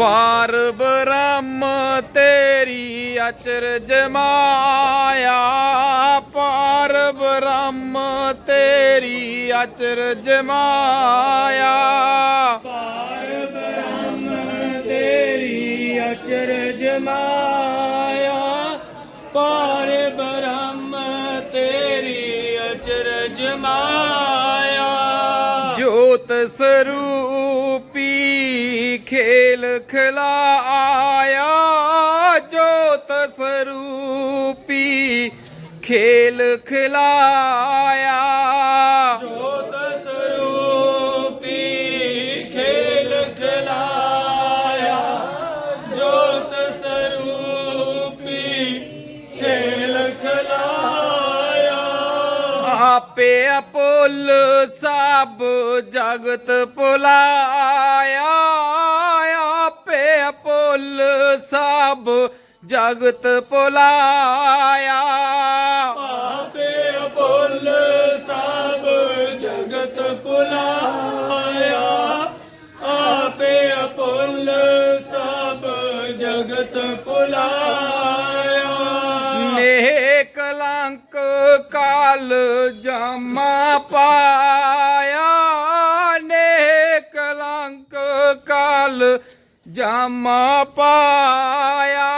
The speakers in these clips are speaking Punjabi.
ਪਾਰ ਬ੍ਰਹਮ ਤੇਰੀ ਅਚਰਜ ਮਾਇਆ ਪਾਰ ਬ੍ਰਹਮ ਤੇਰੀ ਅਚਰਜ ਮਾਇਆ ਪਾਰ ਬ੍ਰਹਮ ਤੇਰੀ ਅਚਰਜ ਮਾਇਆ ਪਾਰ ਬ੍ਰਹਮ ਤੇਰੀ ਅਚਰਜ ਮਾਇਆ ਜੋਤ ਸਰੂਪੀ ਖੇਲ ਖਿਲਾਇਆ ਜੋਤ ਸਰੂਪੀ ਖੇਲ ਖਿਲਾਇਆ। ਜੋਤ ਆਪੇ ਅਪੁੱਲ ਸਭ ਜਗਤ ਭੁਲਾਇਆ। ਆਪੇ ਅਪੁੱਲ ਸਭ ਜਗਤ ਭੁਲਾਇਆ। ਕਾਲ ਜਮਾ ਪਾਇਆ ਨੇਹ ਕਲੰਕ ਕਾਲ ਜਮਾ ਪਾਇਆ।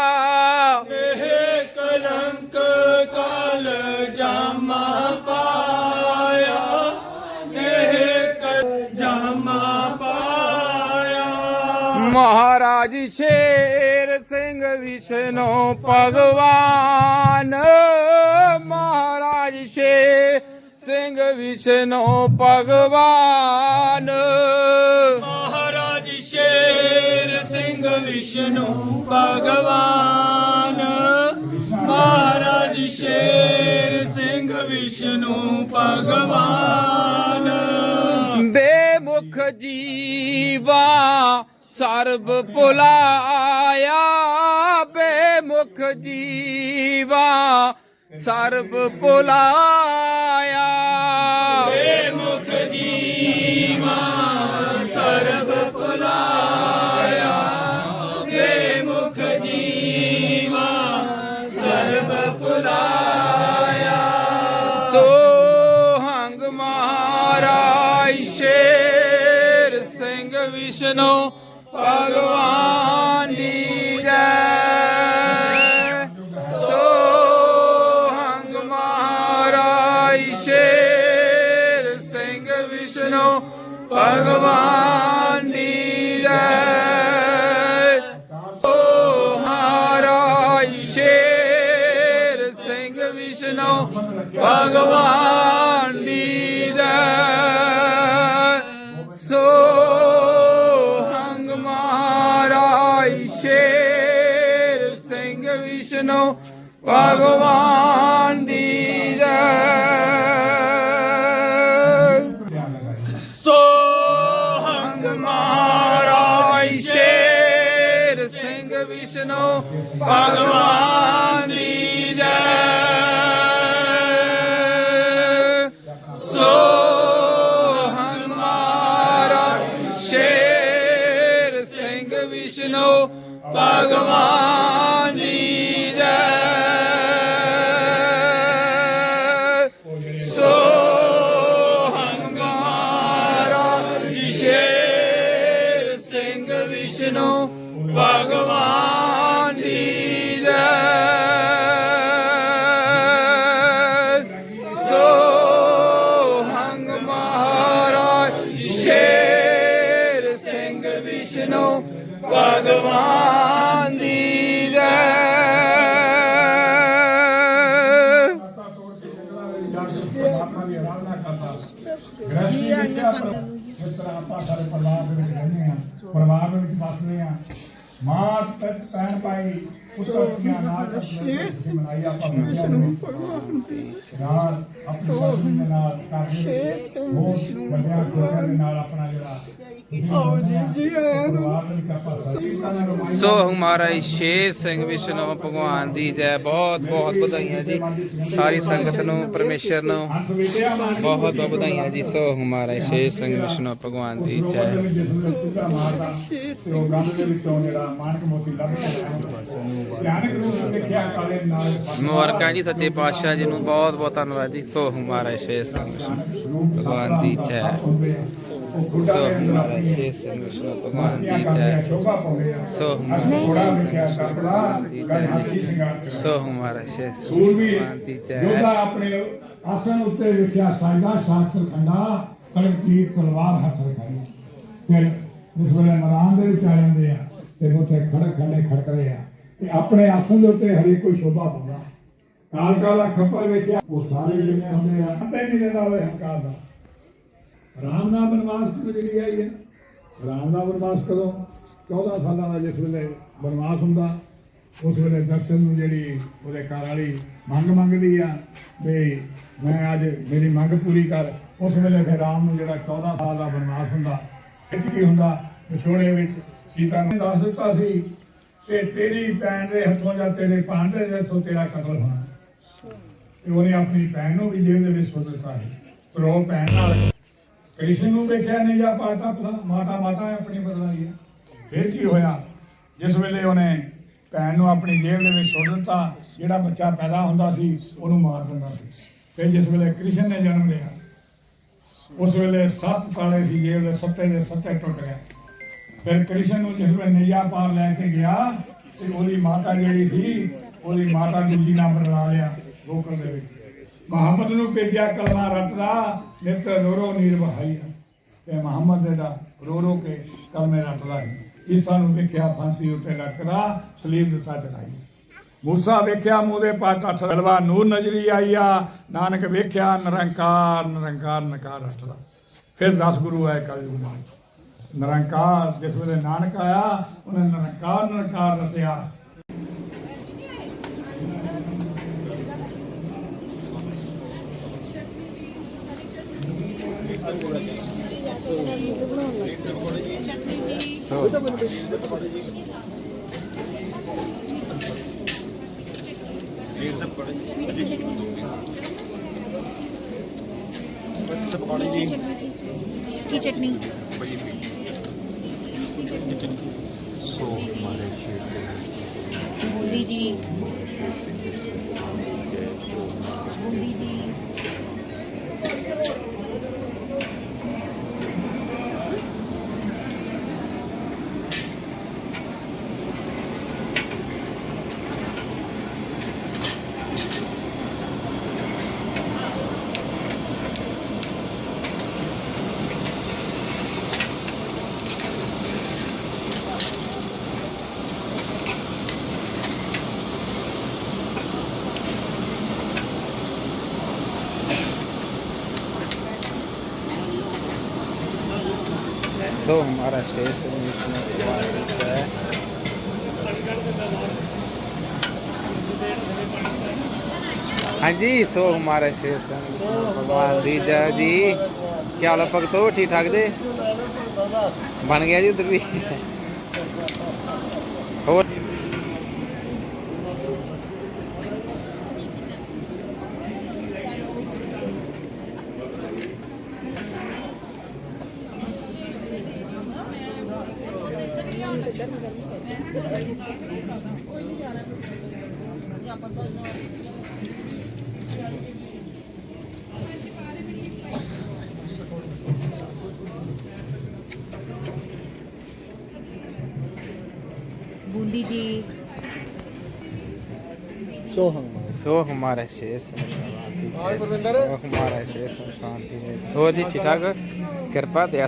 ਇਹ ਕਲੰਕ ਕਾਲ ਜਾਮਾ ਪਾਇਆ ਇਹ ਕਲ ਜਾਮਾ ਪਾਇਆ। ਮਹਾਰਾਜ ਸ਼ੇਰ ਸਿੰਘ ਵਿਸ਼ਨੂੰ ਭਗਵਾਨ। ਸ਼ੇਰ ਸਿੰਘ ਵਿਸ਼ਨੂੰ ਭਗਵਾਨ। ਮਹਾਰਾਜ ਸ਼ੇਰ ਸਿੰਘ ਵਿਸ਼ਨੂੰ ਭਗਵਾਨ। ਮਹਾਰਾਜ ਸ਼ੇਰ ਸਿੰਘ ਵਿਸ਼ਨੂੰ ਭਗਵਾਨ। ਬੇਮੁਖ ਜੀਵਾ ਸਰਬ ਭੁਲਾਇਆ। ਬੇਮੁਖ ਜੀਵਾ ਸਰਬ ਭੁਲਾਇਆ ਬੇਮੁਖ ਜੀਵਾ ਸਰਬ ਭੁਲਾਇਆ ਬੇਮੁਖ ਜੀਵਾ ਸਰਬ ਭੁਲਾਇਆ ਸੋ ਹੰਗ ਮਹਾਰਾਜ ਸ਼ੇਰ ਸਿੰਘ ਵਿਸ਼ਨੂੰ ਭਗਵਾਨ ਸਿੰਘ ਵਿਸ਼ਨੂੰ ਭਗਵਾਨ ਦੀ ਜੈ। ਸੋ ਮਹਾਰਾਜ ਸ਼ੇਰ ਸਿੰਘ ਵਿਸ਼ਨੂੰ ਭਗਵਾਨ ਦੀ ਜੈ। ਸੋ ਹੰਗ ਮਹਾਰਾਜ ਸ਼ੇਰ ਸਿੰਘ ਵਿਸ਼ਨੂੰ ਭਗਵਾਨ ਦੀ ਜੈ। ਸੋ ਹੰਗ ਸ਼ੇਰ ਸਿੰਘ ਵਿਸ਼ਨੂੰ, ਭਗਵਾਨ ਦੀ ਜੈ। ਸੋ ਹੰਗ ਸ਼ੇਰ ਸਿੰਘ ਵਿਸ਼ਨੂੰ, ਭਗਵਾਨ ਵਿਸ਼ਨੂੰ ਭਗਵਾਨ ਦੀ ਜੈ। ਪਰਿਵਾਰ ਦੇ ਵਿੱਚ ਰਹਿੰਦੇ ਆ ਪਰਿਵਾਰ ਦੇ ਵਿੱਚ ਵਸਦੇ ਆ ਮਾਂ ਪਿਤ ਭੈਣ ਭਾਈ ਪੁੱਤਰ ਧੀਆਂ ਨਾਲ ਆਪਣੀ ਮਨਾਈ ਆਪਾਂ ਬੱਚਿਆਂ ਨੂੰ ਨਾਲ ਆਪਣੀ ਪਤਨੀ ਦੇ ਨਾਲ ਕਰਦੇ ਹੋਰ ਵੱਡਿਆਂ ਛੋਟਿਆਂ ਦੇ ਨਾਲ ਆਪਣਾ ਜਿਹੜਾ ਆਓ ਜੀ ਜੀ ਆਇਆਂ ਨੂੰ ਸੋ ਮਹਾਰਾਜ ਸ਼ੇਰ ਸਿੰਘ ਵਿਸ਼ਨੂੰ ਭਗਵਾਨ ਦੀ ਜੈ ਬਹੁਤ ਬਹੁਤ ਵਧਾਈਆਂ ਜੀ ਸਾਰੀ ਸੰਗਤ ਨੂੰ ਪਰਮੇਸ਼ਰ ਨੂੰ ਬਹੁਤ ਬਹੁਤ ਵਧਾਈਆਂ ਜੀ ਸੋ ਮਹਾਰਾਜ ਸ਼ੇਰ ਸਿੰਘ ਵਿਸ਼ਨੂੰ ਭਗਵਾਨ ਦੀ ਜੈ ਉਹ ਗੰਨ ਦੇ ਵਿੱਚੋਂ ਜਿਹੜਾ ਮਾਨਕ ਮੋਤੀ ਲੱਭ ਕੇ ਆਇਆ ਧਿਆਨਕ ਰੂਪ ਮੁਬਾਰਕਾਂ ਜੀ, ਸੱਚੇ ਪਾਤਸ਼ਾਹ ਜੀ ਨੂੰ ਬਹੁਤ ਬਹੁਤ ਧੰਨਵਾਦ ਜੀ। ਸੋ ਮਹਾਰਾਜ ਸ਼ੇਰ ਸਿੰਘ ਭਗਵਾਨ ਦੀ ਜੈ। ਸੋ ਮਹਾਰਾਜ ਸ਼ੇਰ ਸਿੰਘ ਭਗਵਾਨ ਦੀ ਜੈ। ਸੋ ਥੋੜਾ ਮਹਾਰਾਜ ਦੀ ਜੈ ਸੋ ਮਹਾਰਾਜ ਸ਼ੇਰ ਸਿੰਘ ਭਗਵਾਨ ਦੀ ਜੈ। ਯੋਧਾ ਆਪਣੇ ਆਸਣ ਉੱਤੇ ਵੇਖਿਆ ਸਾਜਦਾ ਸ਼ਾਸਤਰ ਖੰਡਾ ਕਲਮ ਤੀਰ, ਤਲਵਾਰ ਹੱਥ ਰਖਾਈ। ਫਿਰ ਉਸ ਵੇਲੇ ਮੈਦਾਨ ਦੇ ਵਿੱਚ ਆ ਆ ਤੇ ਉੱਥੇ ਖੜਕ ਖੰਡੇ ਖੜਕਦੇ ਆ। ਤੇ ਆਪਣੇ ਆਸਣ ਦੇ ਉੱਤੇ ਹਰੇ ਕੋਈ ਸ਼ੋਭਾ ਪਾਉਂਦਾ। ਕਾਲ ਕਾਲਾ ਖੱਪਰ ਵੇਖਿਆ, ਉਹ ਸਾਰੇ ਜਿੰਨੇ ਹੁੰਦੇ ਆ ਪਤਾ ਨਹੀਂ ਰਹਿੰਦਾ ਉਹ ਹੰਕਾਰ ਦਾ। ਰਾਮ ਦਾ ਬਨਵਾਸ ਜਿਹੜੀ ਆਈ ਹੈ ਰਾਮ ਦਾ ਬਨਵਾਸ ਕਦੋਂ? 14 ਸਾਲਾਂ ਦਾ ਜਿਸ ਵੇਲੇ ਬਨਵਾਸ ਹੁੰਦਾ, ਉਸ ਵੇਲੇ ਦਰਸ਼ਨ ਨੂੰ ਜਿਹੜੀ ਉਹਦੇ ਘਰ ਵਾਲੀ ਮੰਗ ਮੰਗਦੀ ਆ, ਵੀ ਮੈਂ ਅੱਜ ਮੇਰੀ ਮੰਗ ਪੂਰੀ ਕਰ। ਉਸ ਵੇਲੇ ਫਿਰ ਰਾਮ ਨੂੰ ਜਿਹੜਾ 14 ਸਾਲ ਦਾ ਬਨਵਾਸ ਹੁੰਦਾ ਇਹ ਕੀ ਹੁੰਦਾ, ਵਿਛੋੜੇ ਵਿੱਚ ਸੀਤਾ ਨੇ ਦੱਸ ਦਿੱਤਾ ਸੀ ਕਿ ਤੇਰੀ ਭੈਣ ਦੇ ਹੱਥੋਂ ਜਾਂ ਤੇਰੇ ਭਾਂਡੇ ਦੇ ਹੱਥੋਂ ਤੇਰਾ ਕਤਲ ਹੋਣਾ। ਤੇ ਉਹਨੇ ਆਪਣੀ ਭੈਣ ਨੂੰ ਵੀ ਜੇਲ੍ਹ ਦੇ ਵਿੱਚ ਸੁੱਟ ਦਿੱਤਾ ਸੀ। ਪਰ ਉਹ ਭੈਣ ਨਾਲ ਕ੍ਰਿਸ਼ਨ ਨੂੰ ਵੇਖਿਆ, ਨਹੀਂ ਜਾਂ ਪਾਤਾ ਮਾਤਾ ਮਾਤਾ ਆਪਣੀ ਬਦਲਾਈ ਹੈ। ਫਿਰ ਕੀ ਹੋਇਆ? ਜਿਸ ਵੇਲੇ ਉਹਨੇ ਭੈਣ ਨੂੰ ਆਪਣੀ ਜੇਬ ਦੇ ਵਿੱਚ ਸੁੱਟ ਦਿੱਤਾ, ਜਿਹੜਾ ਬੱਚਾ ਪੈਦਾ ਹੁੰਦਾ ਸੀ, ਉਹਨੂੰ ਮਾਰ ਦਿੰਦਾ ਸੀ। ਫਿਰ ਜਿਸ ਵੇਲੇ ਕ੍ਰਿਸ਼ਨ ਨੇ ਜਨਮ ਲਿਆ, ਉਸ ਵੇਲੇ ਸੱਤ ਤਾਲੇ ਸੀ ਜੇਬ ਦੇ ਸੱਤੇ ਦੇ ਸੱਤੇ ਟੁੱਟ ਗਏ। ਫਿਰ ਕ੍ਰਿਸ਼ਨ ਨੂੰ ਜਿਸ ਵੇਲੇ ਨਈਆ ਪਾਰ ਲੈ ਕੇ ਗਿਆ, ਤੇ ਉਹਦੀ ਮਾਤਾ ਜਿਹੜੀ ਸੀ, ਉਹਦੀ ਮਾਤਾ ਦੂਜੀ ਨਾਲ ਬਦਲਾ ਲਿਆ ਗੋਕਲ ਦੇ ਵਿੱਚ। ਮੁਹੰਮਦ ਨੂੰ ਭੇਜਿਆ ਕਲਮਾ ਰਟਦਾ ਨਿਤ ਰੋ ਨੀਰ ਬਹਾਈ ਤੇ ਮੁਹੰਮਦ ਜਿਹੜਾ ਰੋ ਰੋ ਕੇ ਕਲਮੇ ਰਟਦਾ ਈਸਾ ਨੂੰ ਵੇਖਿਆ ਫਾਂਸੀ ਉੱਤੇ ਲਟਕਦਾ, ਸਲੀਬ ਦਿੱਤਾ ਚੜਾਈ ਮੂਸਾ ਵੇਖਿਆ ਮੂਦੇ ਪਾਟ ਅੱਠ ਤਲਵਾ ਨੂਰ ਨਜ਼ਰੀ ਆਈਆ ਨਾਨਕ ਵੇਖਿਆ ਨਿਰੰਕਾਰ ਨਿਰੰਕਾਰ ਨਕਾਰ ਰਟਦਾ ਫਿਰ 10 ਗੁਰੂ ਆਏ ਕਲਯੁਗ ਨਾਲ ਨਿਰੰਕਾਰ, ਜਿਸ ਵੇਲੇ ਨਾਨਕ ਆਇਆ, ਉਹਨੇ ਨਿਰੰਕਾਰ ਨਿਰੰਕਾਰ ਰਤਿਆ ਸੋ ਕੀ ਚਟਨੀ? ਬੂੰਦੀ ਜੀ ਜੀ ਸੋ ਮਹਾਰਾਜ ਸ਼ੇਰ ਸਿੰਘ ਵਿਸ਼ਨੂੰ ਭਗਵਾਨ ਦੀ ਜੈ। ਹਾਂਜੀ ਸੋ ਮਹਾਰਾਜ ਸ਼ੇਰ ਸਿੰਘ ਵਿਸ਼ਨੂੰ ਭਗਵਾਨ ਦੀ ਜੈ ਜੀ ਕੀ ਹਾਲ ਹੈ ਭਗਤੋ ਠੀਕ ਠਾਕ ਜੀ ਬਣ ਗਿਆ ਜੀ ਉਧਰ ਵੀ ਹੋਰ ਬੂੰਦੀ ਜੀ ਸੋ ਹਮਾਰਾ ਸ਼ੇਰ ਸਿੰਘ ਭਗਵਾਨ ਦੀ ਜੈ ਸੋ ਹਮਾਰਾ ਸ਼ੇਰ ਸਿੰਘ ਸ਼ਾਂਤੀ ਹੈ ਜੀ। ਹੋਰ ਜੀ ਠੀਕ ਠਾਕ ਕਿਰਪਾ ਦਇਆ